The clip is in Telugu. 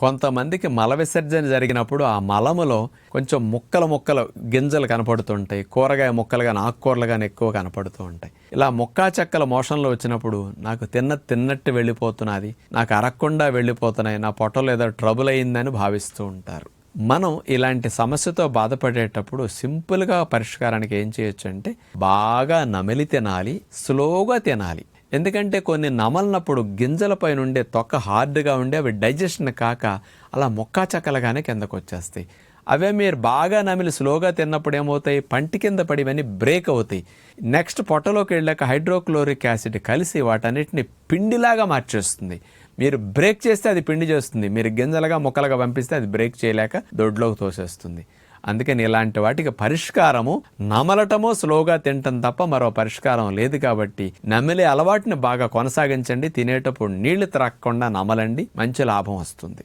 కొంతమందికి మల విసర్జన జరిగినప్పుడు ఆ మలములో కొంచెం ముక్కలు ముక్కలు గింజలు కనపడుతుంటాయి కూరగాయ ముక్కలు కానీ ఆకుకూరలు కానీ ఎక్కువ కనపడుతూ ఉంటాయి. ఇలా ముక్కా చెక్కల మోషన్లో వచ్చినప్పుడు నాకు తిన్న తిన్నట్టు వెళ్ళిపోతున్నది నాకు అరగకుండా వెళ్ళిపోతున్నాయి నా పొట్టలో ఏదో ట్రబుల్ అయిందని భావిస్తూ ఉంటారు. మనం ఇలాంటి సమస్యతో బాధపడేటప్పుడు సింపుల్గా పరిష్కారానికి ఏం చేయొచ్చు అంటే బాగా నమిలి తినాలి స్లోగా తినాలి. ఎందుకంటే కొన్ని నమలినప్పుడు గింజలపై నుండే తొక్క హార్డ్గా ఉండి అవి డైజెషన్ కాక అలా మొక్కా చక్కలుగానే కిందకు వచ్చేస్తాయి అవే మీరు బాగా నమిలి స్లోగా తిన్నప్పుడు ఏమవుతాయి? పంటి కింద పడి బ్రేక్ అవుతాయి. నెక్స్ట్ పొట్టలోకి వెళ్ళాక హైడ్రోక్లోరిక్ యాసిడ్ కలిసి వాటన్నిటిని పిండిలాగా మార్చేస్తుంది. మీరు బ్రేక్ చేస్తే అది పిండి చేస్తుంది. మీరు గింజలుగా ముక్కలుగా పంపిస్తే అది బ్రేక్ చేయలేక దొడ్లోకి తోసేస్తుంది. అందుకని ఇలాంటి వాటికి పరిష్కారము నమలటమో స్లోగా తినటం తప్ప మరో పరిష్కారం లేదు కాబట్టి నమిలే అలవాటుని బాగా కొనసాగించండి తినేటప్పుడు నీళ్ళు త్రాక్కకుండా నమలండి మంచి లాభం వస్తుంది.